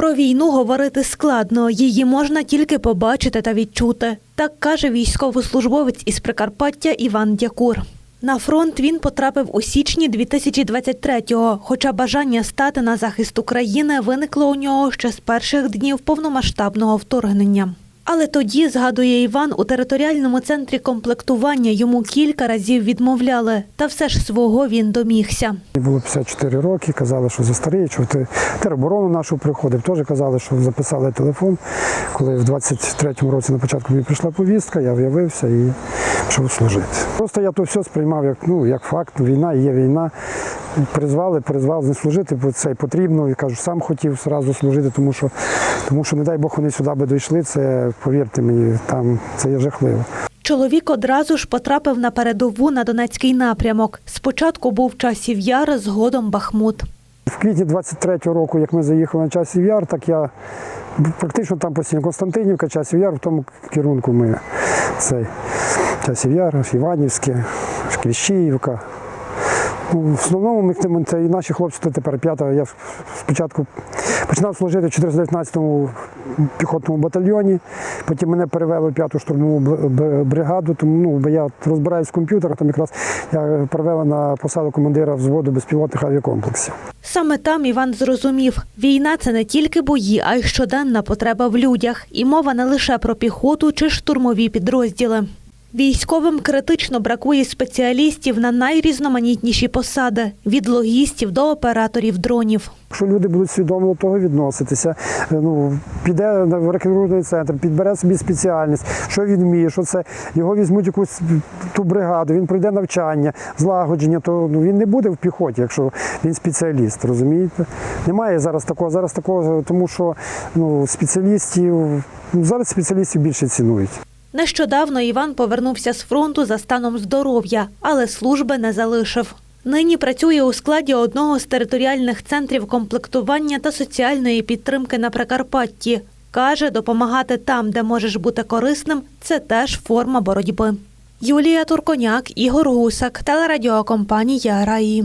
Про війну говорити складно, її можна тільки побачити та відчути. Так каже військовослужбовець із Прикарпаття Іван Дякур. На фронт він потрапив у січні 2023-го, хоча бажання стати на захист України виникло у нього ще з перших днів повномасштабного вторгнення. Але тоді, згадує Іван, у територіальному центрі комплектування йому кілька разів відмовляли, та все ж свого він домігся. Було 54 роки, казали, що за старий, що ти тероборону нашу приходив. Теж казали, що записали телефон. Коли в 23-му році на початку мені прийшла повістка, я в'явився і пішов служити. Просто я то все сприймав як, ну, як факт, війна є війна. Призвали, призвали не служити, бо це потрібно. І кажу, сам хотів одразу служити, тому що, тому що, не дай Бог, вони сюди би дійшли. Це, повірте мені, там це є жахливо. Чоловік одразу ж потрапив на передову на Донецький напрямок. Спочатку був часів яр, згодом Бахмут. В квітні 23-го року, як ми заїхали на часів яр, так я практично там постійно Константинівка, часів яр, в тому керунку ми цей часів яр, Іванівське, Кліщіївка. В основному ми ми- це і наші хлопці то тепер п'ята. Я спочатку починав служити в 419-му піхотному батальйоні, потім мене перевели в п'яту штурмову бригаду, тому ну, бо я розбираюсь в комп'ютерах, там якраз я перевели на посаду командира взводу безпілотних авіакомплексів. Саме там Іван зрозумів, війна це не тільки бої, а й щоденна потреба в людях. І мова не лише про піхоту чи штурмові підрозділи. Військовим критично бракує спеціалістів на найрізноманітніші посади від логістів до операторів дронів. Якщо люди будуть свідомо до того відноситися, е, ну піде на рекрутний центр, підбере собі спеціальність, що він вміє, що це його візьмуть якусь ту бригаду, він пройде навчання, злагодження, то ну він не буде в піхоті, якщо він спеціаліст, розумієте? Немає зараз такого, зараз такого, тому що ну спеціалістів ну, зараз спеціалістів більше цінують. Нещодавно Іван повернувся з фронту за станом здоров'я, але служби не залишив. Нині працює у складі одного з територіальних центрів комплектування та соціальної підтримки на Прикарпатті. Каже, допомагати там, де можеш бути корисним, це теж форма боротьби. Юлія Турконяк, Ігор Гусак, телерадіокомпанія Раї.